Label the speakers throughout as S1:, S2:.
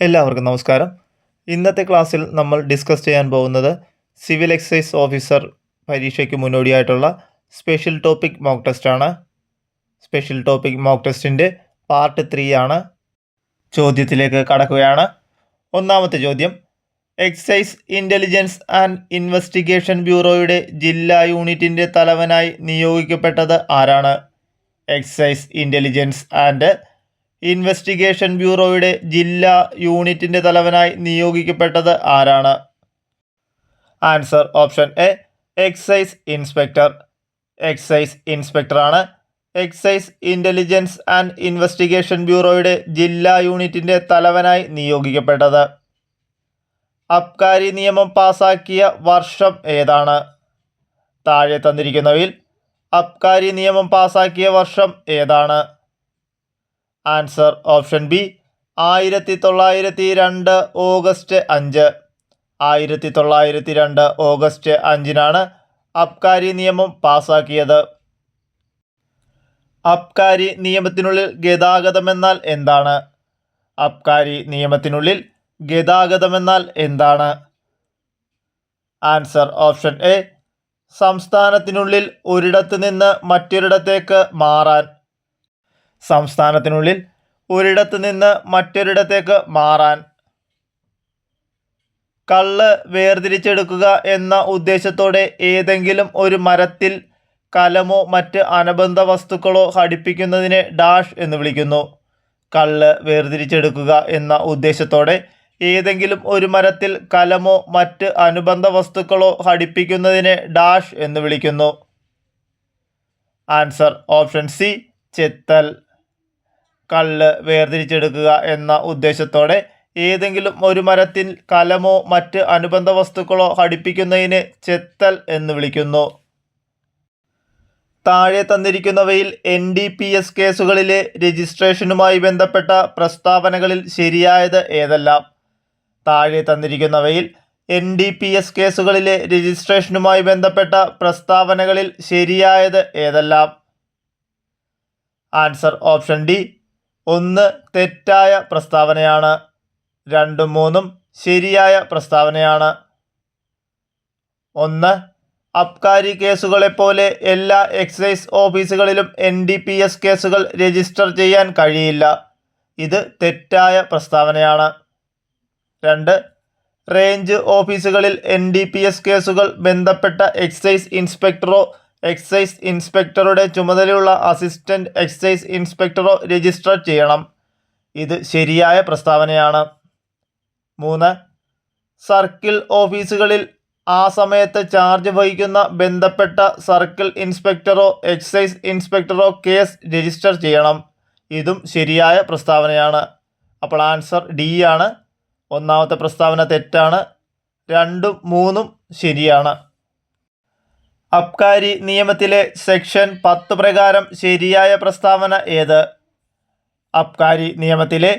S1: എല്ലാവർക്കും നമസ്കാരം. ഇന്നത്തെ ക്ലാസ്സിൽ നമ്മൾ ഡിസ്കസ് ചെയ്യാൻ പോകുന്നത് സിവിൽ എക്സൈസ് ഓഫീസർ പരീക്ഷയ്ക്ക് മുന്നോടിയായിട്ടുള്ള സ്പെഷ്യൽ ടോപ്പിക് മോക്ക് ടെസ്റ്റാണ് സ്പെഷ്യൽ ടോപ്പിക് മോക്ക് ടെസ്റ്റിന്റെ പാർട്ട് ത്രീ ആണ്. ചോദ്യത്തിലേക്ക് കടക്കുകയാണ്. ഒന്നാമത്തെ ചോദ്യം. എക്സൈസ് ഇന്റലിജൻസ് ആൻഡ് ഇൻവെസ്റ്റിഗേഷൻ ബ്യൂറോയുടെ ജില്ലാ യൂണിറ്റിന്റെ തലവനായി നിയോഗിക്കപ്പെട്ടത് ആരാണ്? എക്സൈസ് ഇന്റലിജൻസ് ആൻഡ് ഇൻവെസ്റ്റിഗേഷൻ ബ്യൂറോയുടെ ജില്ലാ യൂണിറ്റിന്റെ തലവനായി നിയോഗിക്കപ്പെട്ടത് ആരാണ്? Answer option A excise inspector. Excise ഇൻസ്പെക്ടറാണ് excise intelligence and investigation ബ്യൂറോയുടെ ജില്ലാ യൂണിറ്റിന്റെ തലവനായി നിയോഗിക്കപ്പെട്ടത്. അബ്കാരി നിയമം പാസാക്കിയ വർഷം ഏതാണ്? താഴെ തന്നിരിക്കുന്നവയിൽ അബ്കാരി നിയമം പാസാക്കിയ വർഷം ഏതാണ്? ആൻസർ ഓപ്ഷൻ ബി ആയിരത്തി തൊള്ളായിരത്തി രണ്ട് ഓഗസ്റ്റ് അഞ്ച്. ആയിരത്തി തൊള്ളായിരത്തി രണ്ട് ഓഗസ്റ്റ് അഞ്ചിനാണ് അബ്കാരി നിയമം പാസാക്കിയത്. അബ്കാരി നിയമത്തിനുള്ളിൽ ഗതാഗതമെന്നാൽ എന്താണ്? അബ്കാരി നിയമത്തിനുള്ളിൽ ഗതാഗതമെന്നാൽ എന്താണ്? ആൻസർ ഓപ്ഷൻ എ സംസ്ഥാനത്തിനുള്ളിൽ ഒരിടത്ത് നിന്ന് മറ്റൊരിടത്തേക്ക് മാറാൻ. സംസ്ഥാനത്തിനുള്ളിൽ ഒരിടത്ത് നിന്ന് മറ്റൊരിടത്തേക്ക് മാറാൻ കള്ള് വേർതിരിച്ചെടുക്കുക എന്ന ഉദ്ദേശത്തോടെ ഏതെങ്കിലും ഒരു മരത്തിൽ കലമോ മറ്റ് അനുബന്ധ വസ്തുക്കളോ ഘടിപ്പിക്കുന്നതിനെ ഡാഷ് എന്ന് വിളിക്കുന്നു. കള്ള് വേർതിരിച്ചെടുക്കുക എന്ന ഉദ്ദേശത്തോടെ ഏതെങ്കിലും ഒരു മരത്തിൽ കലമോ മറ്റ് അനുബന്ധ വസ്തുക്കളോ ഘടിപ്പിക്കുന്നതിനെ ഡാഷ് എന്ന് വിളിക്കുന്നു. ആൻസർ ഓപ്ഷൻ സി ചെത്തൽ. കള്ള് വേർതിരിച്ചെടുക്കുക എന്ന ഉദ്ദേശത്തോടെ ഏതെങ്കിലും ഒരു മരത്തിൽ കലമോ മറ്റ് അനുബന്ധ വസ്തുക്കളോ ഘടിപ്പിക്കുന്നതിന് ചെത്തൽ എന്ന് വിളിക്കുന്നു. താഴെ തന്നിരിക്കുന്നവയിൽ എൻ ഡി പി എസ് കേസുകളിലെ രജിസ്ട്രേഷനുമായി ബന്ധപ്പെട്ട പ്രസ്താവനകളിൽ ശരിയായത് ഏതെല്ലാം? താഴെ തന്നിരിക്കുന്നവയിൽ എൻ ഡി പി എസ് കേസുകളിലെ രജിസ്ട്രേഷനുമായി ബന്ധപ്പെട്ട പ്രസ്താവനകളിൽ ശരിയായത് ഏതെല്ലാം? ആൻസർ ഓപ്ഷൻ ഡി ഒന്ന് തെറ്റായ പ്രസ്താവനയാണ് രണ്ടും മൂന്നും ശരിയായ പ്രസ്താവനയാണ്. ഒന്ന് അബ്കാരി കേസുകളെപ്പോലെ എല്ലാ എക്സൈസ് ഓഫീസുകളിലും എൻ ഡി പി എസ് കേസുകൾ രജിസ്റ്റർ ചെയ്യാൻ കഴിയില്ല. ഇത് തെറ്റായ പ്രസ്താവനയാണ്. രണ്ട് റേഞ്ച് ഓഫീസുകളിൽ എൻ ഡി പി എസ് കേസുകൾ ബന്ധപ്പെട്ട എക്സൈസ് ഇൻസ്പെക്ടറോ എക്സൈസ് ഇൻസ്പെക്ടറുടെ ചുമതലയുള്ള അസിസ്റ്റന്റ് എക്സൈസ് ഇൻസ്പെക്ടറോ രജിസ്റ്റർ ചെയ്യണം. ഇത് ശരിയായ പ്രസ്താവനയാണ്. മൂന്ന് സർക്കിൾ ഓഫീസുകളിൽ ആ സമയത്ത് ചാർജ് വഹിക്കുന്ന ബന്ധപ്പെട്ട സർക്കിൾ ഇൻസ്പെക്ടറോ എക്സൈസ് ഇൻസ്പെക്ടറോ കേസ് രജിസ്റ്റർ ചെയ്യണം. ഇതും ശരിയായ പ്രസ്താവനയാണ്. അപ്പോൾ ആൻസർ ഡി ആണ്. ഒന്നാമത്തെ പ്രസ്താവന തെറ്റാണ്. രണ്ടും മൂന്നും ശരിയാണ്. അബ്കാരി നിയമത്തിലെ സെക്ഷൻ പത്ത് പ്രകാരം ശരിയായ പ്രസ്താവന ഏത്? അബ്കാരി നിയമത്തിലെ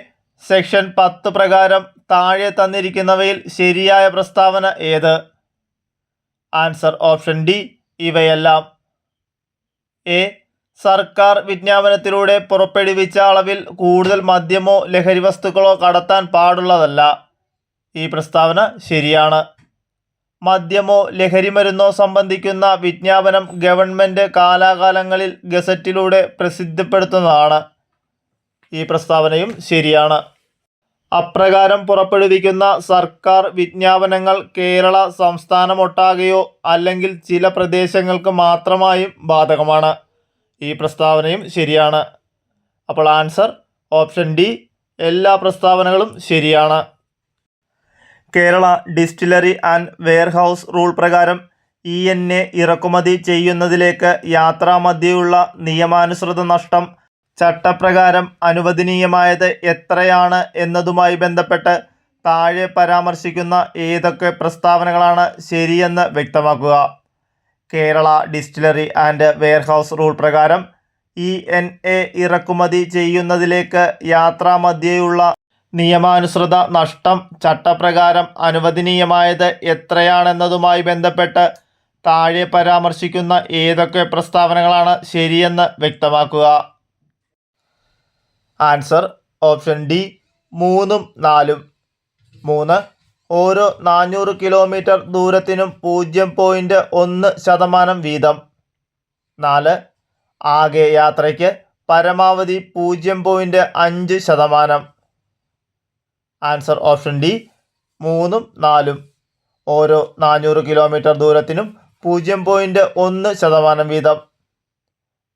S1: സെക്ഷൻ പത്ത് പ്രകാരം താഴെ തന്നിരിക്കുന്നവയിൽ ശരിയായ പ്രസ്താവന ഏത്? ആൻസർ ഓപ്ഷൻ ഡി ഇവയെല്ലാം. എ സർക്കാർ വിജ്ഞാപനത്തിലൂടെ പുറപ്പെടുവിച്ച അളവിൽ കൂടുതൽ മദ്യമോ ലഹരി വസ്തുക്കളോ കടത്താൻ പാടുള്ളതല്ല. ഈ പ്രസ്താവന ശരിയാണ്. മദ്യമോ ലഹരിമരുന്നോ സംബന്ധിക്കുന്ന വിജ്ഞാപനം ഗവൺമെന്റ് കാലാകാലങ്ങളിൽ ഗസറ്റിലൂടെ പ്രസിദ്ധപ്പെടുത്തുന്നതാണ്. ഈ പ്രസ്താവനയും ശരിയാണ്. അപ്രകാരം പുറപ്പെടുവിക്കുന്ന സർക്കാർ വിജ്ഞാപനങ്ങൾ കേരള സംസ്ഥാനമൊട്ടാകെയോ അല്ലെങ്കിൽ ചില പ്രദേശങ്ങൾക്ക് മാത്രമായും ബാധകമാണ്. ഈ പ്രസ്താവനയും ശരിയാണ്. അപ്പോൾ ആൻസർ ഓപ്ഷൻ ഡി. എല്ലാ പ്രസ്താവനകളും ശരിയാണ്. Kerala distillery and warehouse rule പ്രകാരം ഇ എൻ എ ഇറക്കുമതി ചെയ്യുന്നതിലേക്ക് യാത്രാമധ്യയുള്ള നിയമാനുസൃത നഷ്ടം ചട്ടപ്രകാരം അനുവദനീയമായത് എത്രയാണ് എന്നതുമായി ബന്ധപ്പെട്ട് താഴെ പരാമർശിക്കുന്ന ഏതൊക്കെ പ്രസ്താവനകളാണ് ശരിയെന്ന് വ്യക്തമാക്കുക. Kerala distillery and warehouse rule പ്രകാരം ഇ എൻ എ ഇറക്കുമതി ചെയ്യുന്നതിലേക്ക് യാത്രാമധ്യയുള്ള നിയമാനുസൃത നഷ്ടം ചട്ടപ്രകാരം അനുവദനീയമായത് എത്രയാണെന്നതുമായി ബന്ധപ്പെട്ട് താഴെ പരാമർശിക്കുന്ന ഏതൊക്കെ പ്രസ്താവനകളാണ് ശരിയെന്ന് വ്യക്തമാക്കുക. ആൻസർ ഓപ്ഷൻ ഡി മൂന്നും നാലും. മൂന്ന് ഓരോ നാനൂറ് കിലോമീറ്റർ ദൂരത്തിനും പൂജ്യം പോയിന്റ് ഒന്ന് ശതമാനം വീതം. നാല് ആകെ യാത്രയ്ക്ക് പരമാവധി പൂജ്യം പോയിന്റ് അഞ്ച് ശതമാനം. ആൻസർ ഓപ്ഷൻ ഡി മൂന്നും നാലും. ഓരോ നാനൂറ് കിലോമീറ്റർ ദൂരത്തിനും പൂജ്യം പോയിന്റ് ഒന്ന് ശതമാനം വീതം.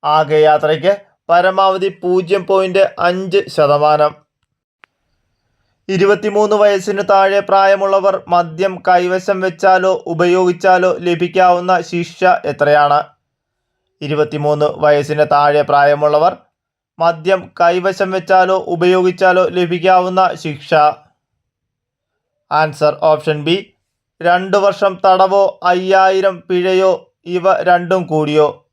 S1: ആകെ യാത്രയ്ക്ക് പരമാവധി പൂജ്യം പോയിന്റ് അഞ്ച് ശതമാനം. ഇരുപത്തിമൂന്ന് വയസ്സിന് താഴെ പ്രായമുള്ളവർ മദ്യം കൈവശം വെച്ചാലോ ഉപയോഗിച്ചാലോ ലഭിക്കാവുന്ന ശിക്ഷ എത്രയാണ്? ഇരുപത്തിമൂന്ന് വയസ്സിന് താഴെ പ്രായമുള്ളവർ മദ്യം കൈവശം വെച്ചാലോ ഉപയോഗിച്ചാലോ ലഭിക്കാവുന്ന ശിക്ഷ. Answer option B. രണ്ടു വർഷം തടവോ അയ്യായിരം പിഴയോ ഇവ രണ്ടും കൂടിയോ.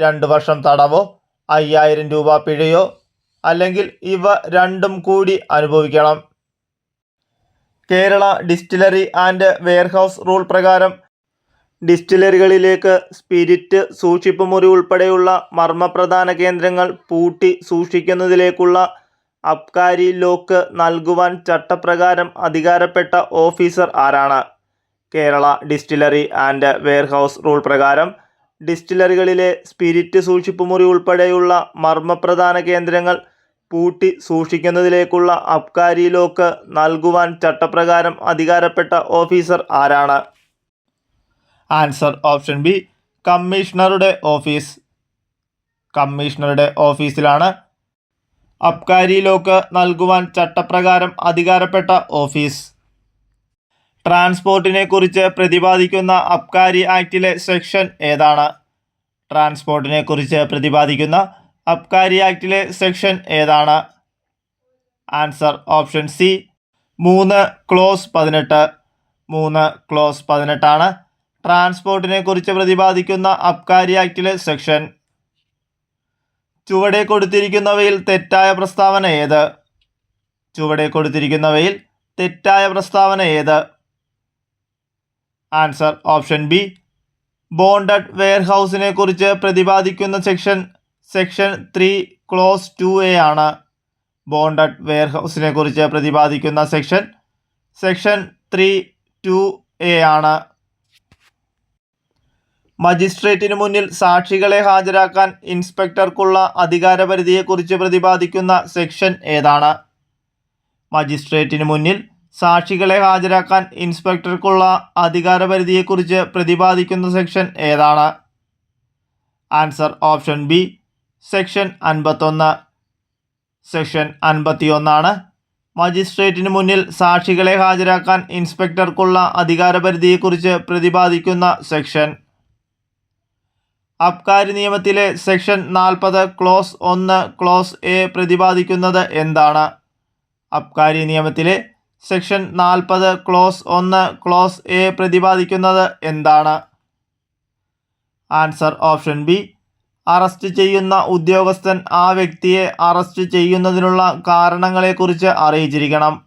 S1: രണ്ട് വർഷം തടവോ അയ്യായിരം രൂപ പിഴയോ അല്ലെങ്കിൽ ഇവ രണ്ടും കൂടി അനുഭവിക്കണം. Kerala distillery and warehouse rule പ്രകാരം ഡിസ്റ്റിലറികളിലേക്ക് സ്പിരിറ്റ് സൂക്ഷിപ്പ് മുറി ഉൾപ്പെടെയുള്ള മർമ്മപ്രധാന കേന്ദ്രങ്ങൾ പൂട്ടി സൂക്ഷിക്കുന്നതിലേക്കുള്ള അബ്കാരി ലോക്ക് നൽകുവാൻ ചട്ടപ്രകാരം അധികാരപ്പെട്ട ഓഫീസർ ആരാണ്? Kerala distillery and warehouse rule പ്രകാരം ഡിസ്റ്റിലറികളിലെ സ്പിരിറ്റ് സൂക്ഷിപ്പ് മുറി ഉൾപ്പെടെയുള്ള മർമ്മപ്രധാന കേന്ദ്രങ്ങൾ പൂട്ടി സൂക്ഷിക്കുന്നതിലേക്കുള്ള അബ്കാരി ലോക്ക് നൽകുവാൻ ചട്ടപ്രകാരം അധികാരപ്പെട്ട ഓഫീസർ ആരാണ്? ആൻസർ ഓപ്ഷൻ ബി കമ്മീഷണറുടെ ഓഫീസ്. കമ്മീഷണറുടെ ഓഫീസിലാണ് അബ്കാരി ലോക്ക് നൽകുവാൻ ചട്ടപ്രകാരം അധികാരപ്പെട്ട ഓഫീസ്. ട്രാൻസ്പോർട്ടിനെ കുറിച്ച് പ്രതിപാദിക്കുന്ന അബ്കാരി ആക്ടിലെ സെക്ഷൻ ഏതാണ്? ട്രാൻസ്പോർട്ടിനെ കുറിച്ച് പ്രതിപാദിക്കുന്ന അബ്കാരി ആക്ടിലെ സെക്ഷൻ ഏതാണ്? ആൻസർ ഓപ്ഷൻ സി മൂന്ന് ക്ലോസ് പതിനെട്ട്. മൂന്ന് ക്ലോസ് പതിനെട്ടാണ് ട്രാൻസ്പോർട്ടിനെ കുറിച്ച് പ്രതിപാദിക്കുന്ന അബ്കാരി ആക്ടിലെ സെക്ഷൻ. ചുവടെ കൊടുത്തിരിക്കുന്നവയിൽ തെറ്റായ പ്രസ്താവന ഏത്? ചുവടെ കൊടുത്തിരിക്കുന്നവയിൽ തെറ്റായ പ്രസ്താവന ഏത്? Answer option B. ബോണ്ടഡ് വെയർഹൗസിനെ കുറിച്ച് പ്രതിപാദിക്കുന്ന section section three clause two A ആണ്. ബോണ്ടഡ് വെയർഹൗസിനെ കുറിച്ച് പ്രതിപാദിക്കുന്ന section section three two A ആണ്. മജിസ്ട്രേറ്റിന് മുന്നിൽ സാക്ഷികളെ ഹാജരാക്കാൻ ഇൻസ്പെക്ടർക്കുള്ള അധികാരപരിധിയെക്കുറിച്ച് പ്രതിപാദിക്കുന്ന സെക്ഷൻ ഏതാണ്? മജിസ്ട്രേറ്റിന് മുന്നിൽ സാക്ഷികളെ ഹാജരാക്കാൻ ഇൻസ്പെക്ടർക്കുള്ള അധികാരപരിധിയെക്കുറിച്ച് പ്രതിപാദിക്കുന്ന സെക്ഷൻ ഏതാണ്? ആൻസർ ഓപ്ഷൻ ബി സെക്ഷൻ അൻപത്തൊന്ന്. സെക്ഷൻ അൻപത്തിയൊന്നാണ്. മജിസ്ട്രേറ്റിന് മുന്നിൽ സാക്ഷികളെ ഹാജരാക്കാൻ ഇൻസ്പെക്ടർക്കുള്ള അധികാരപരിധിയെക്കുറിച്ച് പ്രതിപാദിക്കുന്ന സെക്ഷൻ അബ്കാരി നിയമത്തിലെ സെക്ഷൻ നാൽപ്പത് ക്ലോസ് ഒന്ന് ക്ലോസ് എ പ്രതിപാദിക്കുന്നത് എന്താണ്? അബ്കാരി നിയമത്തിലെ സെക്ഷൻ നാൽപ്പത് ക്ലോസ് ഒന്ന് ക്ലോസ് എ പ്രതിപാദിക്കുന്നത് എന്താണ്? Answer option B. അറസ്റ്റ് ചെയ്യുന്ന ഉദ്യോഗസ്ഥൻ ആ വ്യക്തിയെ അറസ്റ്റ് ചെയ്യുന്നതിനുള്ള കാരണങ്ങളെക്കുറിച്ച് അറിയിച്ചിരിക്കണം.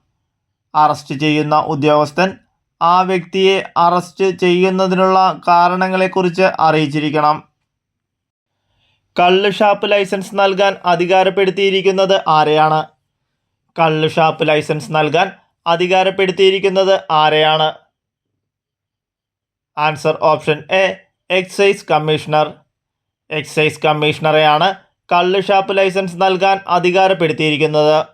S1: അറസ്റ്റ് ചെയ്യുന്ന ഉദ്യോഗസ്ഥൻ ആ വ്യക്തിയെ അറസ്റ്റ് ചെയ്യുന്നതിനുള്ള കാരണങ്ങളെക്കുറിച്ച് അറിയിച്ചിരിക്കണം. കള്ള് ഷാപ്പ് ലൈസൻസ് നൽകാൻ അധികാരപ്പെടുത്തിയിരിക്കുന്നത് ആരെയാണ്? കള്ള് ഷാപ്പ് ലൈസൻസ് നൽകാൻ അധികാരപ്പെടുത്തിയിരിക്കുന്നത് ആരെയാണ്? Answer option A excise commissioner. Excise കമ്മീഷണറെയാണ് കള്ള് ഷാപ്പ് ലൈസൻസ് നൽകാൻ അധികാരപ്പെടുത്തിയിരിക്കുന്നത്.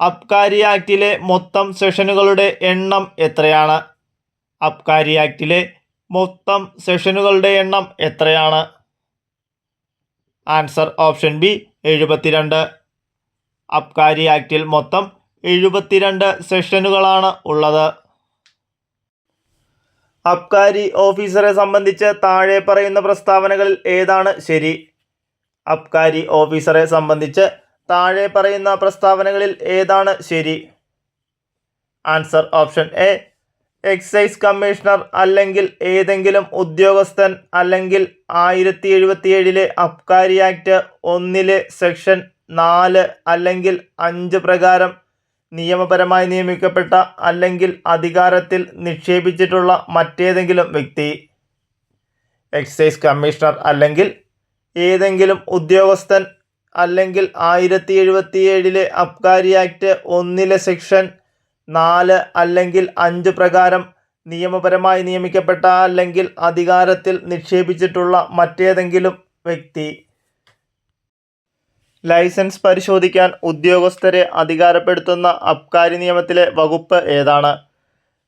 S1: അബ്കാരി ആക്റ്റിലെ മൊത്തം സെഷനുകളുടെ എണ്ണം എത്രയാണ്? അബ്കാരി ആക്ടിലെ മൊത്തം സെഷനുകളുടെ എണ്ണം എത്രയാണ്? ആൻസർ ഓപ്ഷൻ ബി എഴുപത്തിരണ്ട്. അബ്കാരി ആക്റ്റിൽ മൊത്തം എഴുപത്തിരണ്ട് സെഷനുകളാണ് ഉള്ളത്. അബ്കാരി ഓഫീസറെ സംബന്ധിച്ച് താഴെ പറയുന്ന പ്രസ്താവനകളിൽ ഏതാണ് ശരി? അബ്കാരി ഓഫീസറെ സംബന്ധിച്ച് താഴെ പറയുന്ന പ്രസ്താവനകളിൽ ഏതാണ് ശരി? Answer option A excise commissioner അല്ലെങ്കിൽ ഏതെങ്കിലും ഉദ്യോഗസ്ഥൻ അല്ലെങ്കിൽ ആയിരത്തി എഴുപത്തിയേഴിലെ അബ്കാരി ആക്ട് ഒന്നിലെ സെക്ഷൻ നാല് അല്ലെങ്കിൽ അഞ്ച് പ്രകാരം നിയമപരമായി നിയമിക്കപ്പെട്ട അല്ലെങ്കിൽ അധികാരത്തിൽ നിക്ഷേപിച്ചിട്ടുള്ള മറ്റേതെങ്കിലും വ്യക്തി എക്സൈസ് കമ്മീഷണർ അല്ലെങ്കിൽ ഏതെങ്കിലും ഉദ്യോഗസ്ഥൻ അല്ലെങ്കിൽ ആയിരത്തി എഴുപത്തിയേഴിലെ അബ്കാരി ആക്ട് ഒന്നിലെ സെക്ഷൻ നാല് അല്ലെങ്കിൽ അഞ്ച് പ്രകാരം നിയമപരമായി നിയമിക്കപ്പെട്ട അല്ലെങ്കിൽ അധികാരത്തിൽ നിക്ഷേപിച്ചിട്ടുള്ള മറ്റേതെങ്കിലും വ്യക്തി ലൈസൻസ് പരിശോധിക്കാൻ ഉദ്യോഗസ്ഥരെ അധികാരപ്പെടുത്തുന്ന അബ്കാരി നിയമത്തിലെ വകുപ്പ് ഏതാണ്?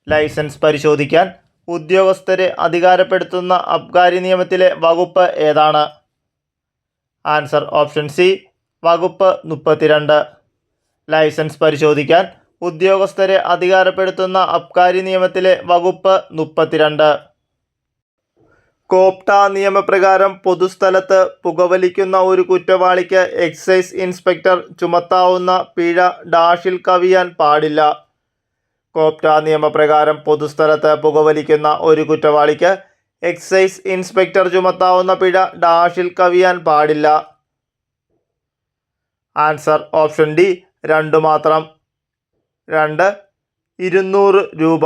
S1: ലൈസൻസ് പരിശോധിക്കാൻ ഉദ്യോഗസ്ഥരെ അധികാരപ്പെടുത്തുന്ന അബ്കാരി നിയമത്തിലെ വകുപ്പ് ഏതാണ്? ആൻസർ ഓപ്ഷൻ സി വകുപ്പ് മുപ്പത്തിരണ്ട്. ലൈസൻസ് പരിശോധിക്കാൻ ഉദ്യോഗസ്ഥരെ അധികാരപ്പെടുത്തുന്ന അബ്കാരി നിയമത്തിലെ വകുപ്പ് മുപ്പത്തിരണ്ട്. കോപ്ട നിയമപ്രകാരം പൊതുസ്ഥലത്ത് പുകവലിക്കുന്ന ഒരു കുറ്റവാളിക്ക് എക്സൈസ് ഇൻസ്പെക്ടർ ചുമത്താവുന്ന പിഴ ഡാഷിൽ കവിയാൻ പാടില്ല. കോപ്റ്റ നിയമപ്രകാരം പൊതുസ്ഥലത്ത് പുകവലിക്കുന്ന ഒരു കുറ്റവാളിക്ക് എക്സൈസ് ഇൻസ്പെക്ടർ ചുമത്താവുന്ന പിഴ ഡാഷിൽ കവിയാൻ പാടില്ല. ആൻസർ ഓപ്ഷൻ ഡി രണ്ടു മാത്രം. രണ്ട് ഇരുന്നൂറ് രൂപ.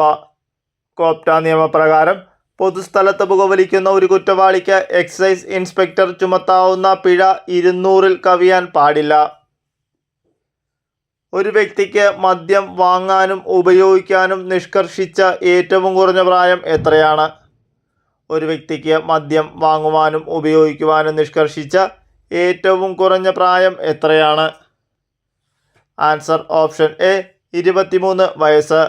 S1: കോപ്റ്റ നിയമപ്രകാരം പൊതുസ്ഥലത്ത് പുകവലിക്കുന്ന ഒരു കുറ്റവാളിക്ക് എക്സൈസ് ഇൻസ്പെക്ടർ ചുമത്താവുന്ന പിഴ ഇരുന്നൂറിൽ കവിയാൻ പാടില്ല. ഒരു വ്യക്തിക്ക് മദ്യം വാങ്ങാനും ഉപയോഗിക്കാനും നിഷ്കർഷിച്ച ഏറ്റവും കുറഞ്ഞ പ്രായം എത്രയാണ്? ഒരു വ്യക്തിക്ക് മദ്യം വാങ്ങുവാനും ഉപയോഗിക്കുവാനും നിഷ്കർഷിച്ച ഏറ്റവും കുറഞ്ഞ പ്രായം എത്രയാണ്? ആൻസർ ഓപ്ഷൻ എ ഇരുപത്തിമൂന്ന് വയസ്സ്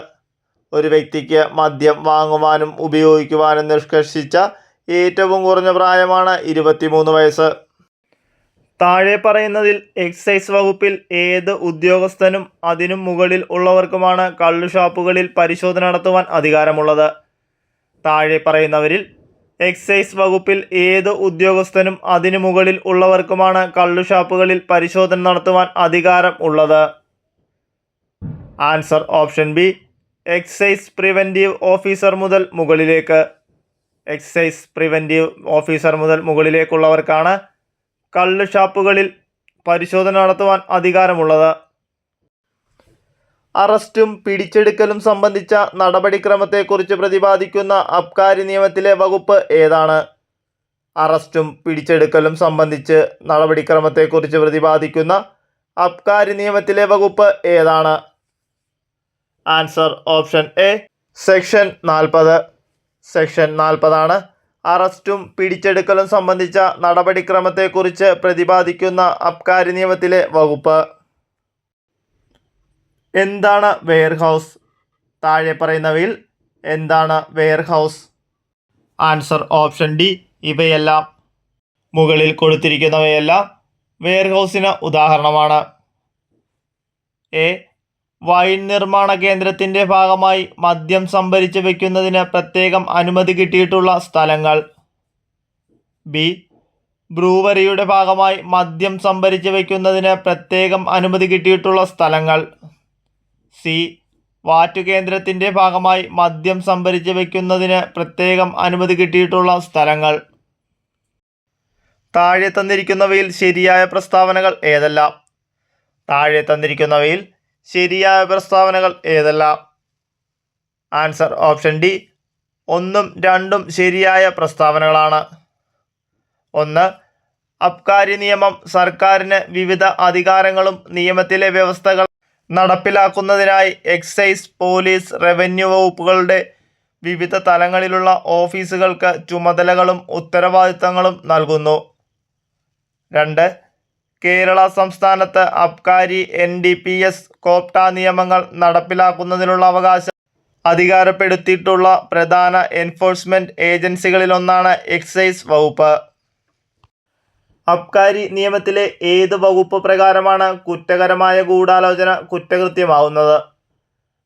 S1: ഒരു വ്യക്തിക്ക് മദ്യം വാങ്ങുവാനും ഉപയോഗിക്കുവാനും നിഷ്കർഷിച്ച ഏറ്റവും കുറഞ്ഞ പ്രായമാണ് ഇരുപത്തിമൂന്ന് വയസ്സ്. താഴെ പറയുന്നതിൽ എക്സൈസ് വകുപ്പിൽ ഏത് ഉദ്യോഗസ്ഥനും അതിനും മുകളിൽ ഉള്ളവർക്കുമാണ് കള്ളുഷാപ്പുകളിൽ പരിശോധന നടത്തുവാൻ അധികാരമുള്ളത്. താഴെ പറയുന്നവരിൽ എക്സൈസ് വകുപ്പിൽ ഏത് ഉദ്യോഗസ്ഥനും അതിനു മുകളിൽ ഉള്ളവർക്കുമാണ് കള്ളുഷാപ്പുകളിൽ പരിശോധന നടത്തുവാൻ അധികാരം ഉള്ളത്. Answer option B excise preventive officer മുതൽ മുകളിലേക്ക്. എക്സൈസ് പ്രിവെന്റീവ് ഓഫീസർ മുതൽ മുകളിലേക്കുള്ളവർക്കാണ് കള്ള് ഷാപ്പുകളിൽ പരിശോധന നടത്തുവാൻ അധികാരമുള്ളത്. അറസ്റ്റും പിടിച്ചെടുക്കലും സംബന്ധിച്ച നടപടിക്രമത്തെക്കുറിച്ച് പ്രതിപാദിക്കുന്ന അബ്കാരി നിയമത്തിലെ വകുപ്പ് ഏതാണ്? അറസ്റ്റും പിടിച്ചെടുക്കലും സംബന്ധിച്ച് നടപടിക്രമത്തെക്കുറിച്ച് പ്രതിപാദിക്കുന്ന അബ്കാരി നിയമത്തിലെ വകുപ്പ് ഏതാണ്? ആൻസർ ഓപ്ഷൻ എ സെക്ഷൻ നാൽപ്പത്. സെക്ഷൻ നാൽപ്പതാണ്. അറസ്റ്റും പിടിച്ചെടുക്കലും സംബന്ധിച്ച നടപടിക്രമത്തെക്കുറിച്ച് പ്രതിപാദിക്കുന്ന അബ്കാരി നിയമത്തിലെ വകുപ്പ്. എന്താണ് വെയർഹൗസ്? താഴെ പറയുന്നവയിൽ എന്താണ് വെയർഹൗസ്? ആൻസർ ഓപ്ഷൻ ഡി ഇവയെല്ലാം. മുകളിൽ കൊടുത്തിരിക്കുന്നവയെല്ലാം വെയർഹൗസിന് ഉദാഹരണമാണ്. എ വൈൻ നിർമ്മാണ കേന്ദ്രത്തിന്റെ ഭാഗമായി മദ്യം സംഭരിച്ച് വയ്ക്കുന്നതിന് പ്രത്യേകം അനുമതി കിട്ടിയിട്ടുള്ള സ്ഥലങ്ങൾ. ബി. ബ്രൂവറിയുടെ ഭാഗമായി മദ്യം സംഭരിച്ച് വയ്ക്കുന്നതിന് പ്രത്യേകം അനുമതി കിട്ടിയിട്ടുള്ള സ്ഥലങ്ങൾ. സി. വാറ്റുകേന്ദ്രത്തിന്റെ ഭാഗമായി മദ്യം സംഭരിച്ച് വയ്ക്കുന്നതിന് പ്രത്യേകം അനുമതി കിട്ടിയിട്ടുള്ള സ്ഥലങ്ങൾ. താഴെ തന്നിരിക്കുന്നവയിൽ ശരിയായ പ്രസ്താവനകൾ ഏതെല്ലാം? താഴെ തന്നിരിക്കുന്നവയിൽ ശരിയായ പ്രസ്താവനകൾ ഏതെല്ലാം? Answer option D. ഒന്നും രണ്ടും ശരിയായ പ്രസ്താവനകളാണ്. ഒന്ന് അബ്കാരി നിയമം സർക്കാരിന് വിവിധ അധികാരങ്ങളും നിയമത്തിലെ വ്യവസ്ഥകൾ നടപ്പിലാക്കുന്നതിനായി എക്സൈസ് പോലീസ് റവന്യൂ വകുപ്പുകളുടെ വിവിധ തലങ്ങളിലുള്ള ഓഫീസുകൾക്ക് ചുമതലകളും ഉത്തരവാദിത്തങ്ങളും നൽകുന്നു. രണ്ട് കേരള സംസ്ഥാനത്ത് Abkari N D P S കോപ്റ്റ നിയമങ്ങൾ നടപ്പിലാക്കുന്നതിനുള്ള അവകാശം അധികാരപ്പെടുത്തിയിട്ടുള്ള പ്രധാന എൻഫോഴ്സ്മെന്റ് ഏജൻസികളിലൊന്നാണ് എക്സൈസ് വകുപ്പ്. അബ്കാരി നിയമത്തിലെ ഏത് വകുപ്പ് പ്രകാരമാണ് കുറ്റകരമായ ഗൂഢാലോചന കുറ്റകൃത്യമാവുന്നത്?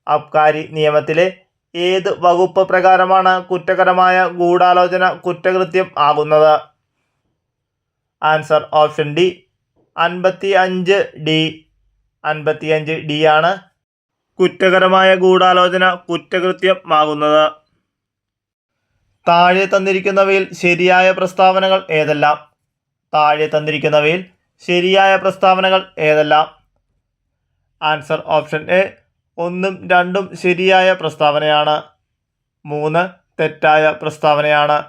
S1: അബ്കാരി നിയമത്തിലെ ഏത് വകുപ്പ് പ്രകാരമാണ് കുറ്റകരമായ ഗൂഢാലോചന കുറ്റകൃത്യം ആകുന്നത്? ആൻസർ ഓപ്ഷൻ ഡി അൻപത്തി അഞ്ച് ഡി. അൻപത്തി അഞ്ച് ഡി ആണ് കുറ്റകരമായ ഗൂഢാലോചന കുറ്റകൃത്യമാകുന്നത്. താഴെ തന്നിരിക്കുന്നവയിൽ ശരിയായ പ്രസ്താവനകൾ ഏതെല്ലാം? താഴെ തന്നിരിക്കുന്നവയിൽ ശരിയായ പ്രസ്താവനകൾ ഏതെല്ലാം? ആൻസർ ഓപ്ഷൻ എ ഒന്നും രണ്ടും ശരിയായ പ്രസ്താവനയാണ്. മൂന്ന് തെറ്റായ പ്രസ്താവനയാണ്.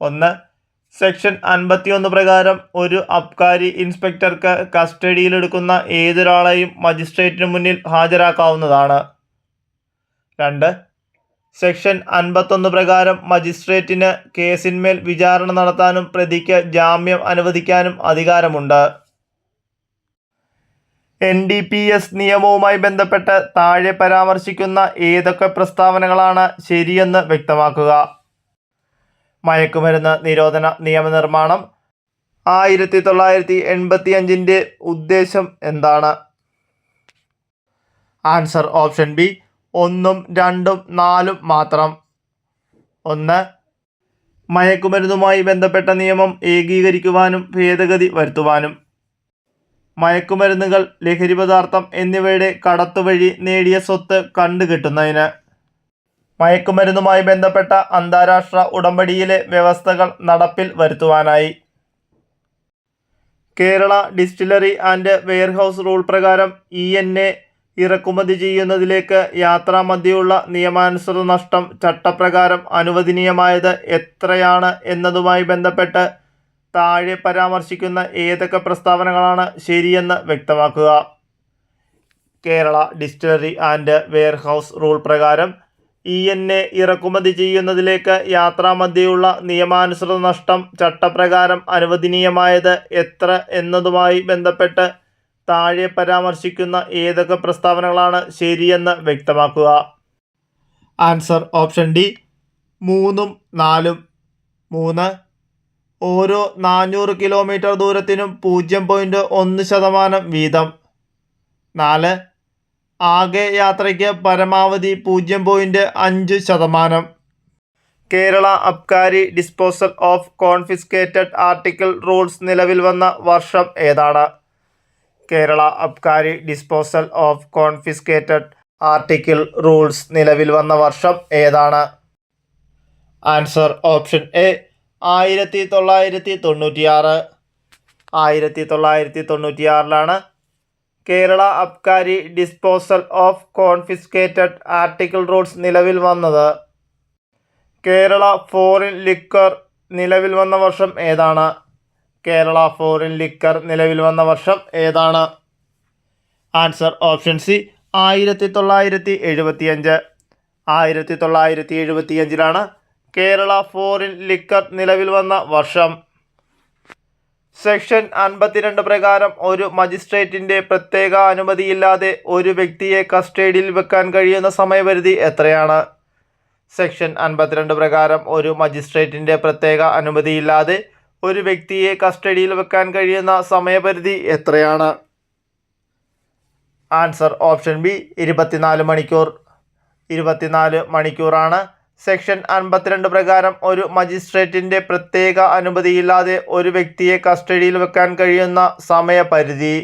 S1: ഒന്ന് സെക്ഷൻ അൻപത്തിയൊന്ന് പ്രകാരം ഒരു അബ്കാരി ഇൻസ്പെക്ടർക്ക് കസ്റ്റഡിയിലെടുക്കുന്ന ഏതൊരാളെയും മജിസ്ട്രേറ്റിന് മുന്നിൽ ഹാജരാക്കാവുന്നതാണ്. രണ്ട് സെക്ഷൻ അൻപത്തൊന്ന് പ്രകാരം മജിസ്ട്രേറ്റിന് കേസിന്മേൽ വിചാരണ നടത്താനും പ്രതിക്ക് ജാമ്യം അനുവദിക്കാനും അധികാരമുണ്ട്. എൻ ഡി പി എസ് നിയമവുമായി ബന്ധപ്പെട്ട് താഴെ പരാമർശിക്കുന്ന ഏതൊക്കെ പ്രസ്താവനകളാണ് ശരിയെന്ന് വ്യക്തമാക്കുക. മയക്കുമരുന്ന് നിരോധന നിയമനിർമ്മാണം. ആയിരത്തി തൊള്ളായിരത്തി എൺപത്തി അഞ്ചിന്റെ ഉദ്ദേശം എന്താണ്? ആൻസർ ഓപ്ഷൻ ബി ഒന്നും രണ്ടും നാലും മാത്രം. ഒന്ന് മയക്കുമരുന്നുമായി ബന്ധപ്പെട്ട നിയമം ഏകീകരിക്കുവാനും ഭേദഗതി വരുത്തുവാനും. മയക്കുമരുന്നുകൾ ലഹരി പദാർത്ഥം എന്നിവയുടെ കടത്തുവഴി നേടിയ സ്വത്ത് കണ്ടുകിട്ടുന്നതിന്. മയക്കുമരുന്നുമായി ബന്ധപ്പെട്ട അന്താരാഷ്ട്ര ഉടമ്പടിയിലെ വ്യവസ്ഥകൾ നടപ്പിൽ വരുത്തുവാനായി. Kerala distillery and warehouse rule പ്രകാരം ഇ എൻ എ ഇറക്കുമതി ചെയ്യുന്നതിലേക്ക് യാത്രാമധ്യയുള്ള നിയമാനുസൃത നഷ്ടം ചട്ടപ്രകാരം അനുവദനീയമായത് എത്രയാണ് എന്നതുമായി ബന്ധപ്പെട്ട് താഴെ പരാമർശിക്കുന്ന ഏതൊക്കെ പ്രസ്താവനകളാണ് ശരിയെന്ന് വ്യക്തമാക്കുക. Kerala distillery and warehouse rule പ്രകാരം ഇ എൻ എ ഇറക്കുമതി ചെയ്യുന്നതിലേക്ക് യാത്രാമധ്യയുള്ള നിയമാനുസൃത നഷ്ടം ചട്ടപ്രകാരം അനുവദനീയമായത് എത്ര എന്നതുമായി ബന്ധപ്പെട്ട് താഴെ പരാമർശിക്കുന്ന ഏതൊക്കെ പ്രസ്താവനകളാണ് ശരിയെന്ന് വ്യക്തമാക്കുക. ആൻസർ ഓപ്ഷൻ ഡി മൂന്നും നാലും. മൂന്ന് ഓരോ നാനൂറ് കിലോമീറ്റർ ദൂരത്തിനും പൂജ്യം പോയിന്റ് ഒന്ന് ശതമാനം വീതം. നാല് ആകെ യാത്രയ്ക്ക് പരമാവധി പൂജ്യം പോയിന്റ് അഞ്ച് ശതമാനം. Kerala അബ്കാരി disposal of confiscated article rules നിലവിൽ വന്ന വർഷം ഏതാണ്? Kerala അബ്കാരി disposal of confiscated article rules നിലവിൽ വന്ന വർഷം ഏതാണ്? ആൻസർ ഓപ്ഷൻ എ ആയിരത്തി തൊള്ളായിരത്തി തൊണ്ണൂറ്റിയാറ്. ആയിരത്തി തൊള്ളായിരത്തി തൊണ്ണൂറ്റിയാറിലാണ് Kerala അബ്കാരി disposal of confiscated article rules നിലവിൽ വന്നത്? കേരള ഫോറിൻ ലിക്കർ നിലവിൽ വന്ന വർഷം ഏതാണ്? കേരള ഫോറിൻ ലിക്കർ നിലവിൽ വന്ന വർഷം ഏതാണ്? ആൻസർ ഓപ്ഷൻ സി ആയിരത്തി തൊള്ളായിരത്തി എഴുപത്തിയഞ്ച് ആയിരത്തി തൊള്ളായിരത്തി എഴുപത്തിയഞ്ചിലാണ് കേരള ഫോറിൻ ലിക്കർ നിലവിൽ വന്ന വർഷം. സെക്ഷൻ അൻപത്തിരണ്ട് പ്രകാരം ഒരു മജിസ്ട്രേറ്റിന്റെ പ്രത്യേക അനുമതിയില്ലാതെ ഒരു വ്യക്തിയെ കസ്റ്റഡിയിൽ വെക്കാൻ കഴിയുന്ന സമയപരിധി എത്രയാണ്? സെക്ഷൻ അൻപത്തിരണ്ട് പ്രകാരം ഒരു മജിസ്ട്രേറ്റിന്റെ പ്രത്യേക അനുമതിയില്ലാതെ ഒരു വ്യക്തിയെ കസ്റ്റഡിയിൽ വെക്കാൻ കഴിയുന്ന സമയപരിധി എത്രയാണ്? ആൻസർ ഓപ്ഷൻ ബി ഇരുപത്തിനാല് മണിക്കൂർ. ഇരുപത്തിനാല് മണിക്കൂറാണ് സെക്ഷൻ അൻപത്തിരണ്ട് പ്രകാരം ഒരു മജിസ്ട്രേറ്റിന്റെ പ്രത്യേക അനുമതിയില്ലാതെ ഒരു വ്യക്തിയെ കസ്റ്റഡിയിൽ വെക്കാൻ കഴിയുന്ന സമയപരിധി.